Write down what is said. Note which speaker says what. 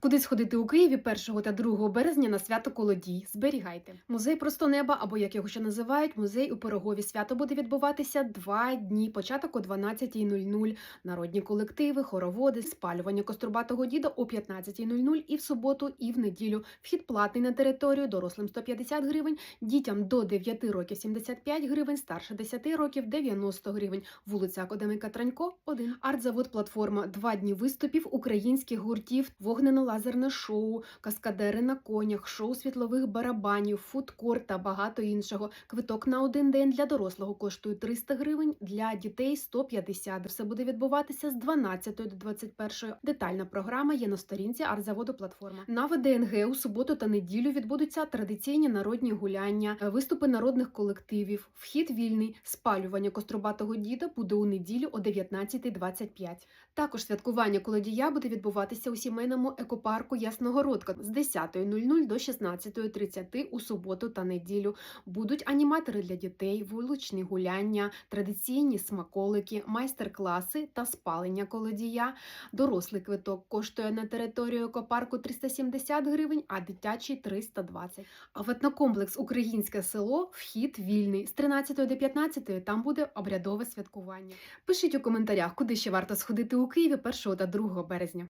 Speaker 1: Куди сходити у Києві 1 та 2 березня на свято Колодій? Зберігайте. Музей просто неба, або як його ще називають, музей у Пирогові. Свято буде відбуватися два дні. Початок о 12.00. Народні колективи, хороводи, спалювання кострубатого діда о 15.00 і в суботу, і в неділю. Вхід платний на територію, дорослим 150 гривень, дітям до 9 років 75 гривень, старше 10 років 90 гривень. Вулиця Академіка Транько, 1. Артзавод платформа. Два дні виступів українських гуртів, вогнено-лазерне шоу, каскадери на конях, шоу світлових барабанів, фудкор та багато іншого. Квиток на один день для дорослого коштує 300 гривень, для дітей 150. Все буде відбуватися з 12 до 21. Детальна програма є на сторінці артзаводу платформа. На ВДНГ у суботу та неділю відбудуться традиційні народні гуляння, виступи народних колективів, вхід вільний, спалювання кострубатого діда буде у неділю о 19.25. Також святкування колодія буде відбуватися у сімейному екопарку Ясногородка з 10.00 до 16.30 у суботу та неділю. Будуть аніматори для дітей, вуличні гуляння, традиційні смаколики, майстер-класи та спалення колодія. Дорослий квиток коштує на територію екопарку 370 гривень, а дитячий 320. А в етнокомплекс Українське село вхід вільний. З 13 до 15 там буде обрядове святкування. Пишіть у коментарях, куди ще варто сходити у Києві 1 та 2 березня.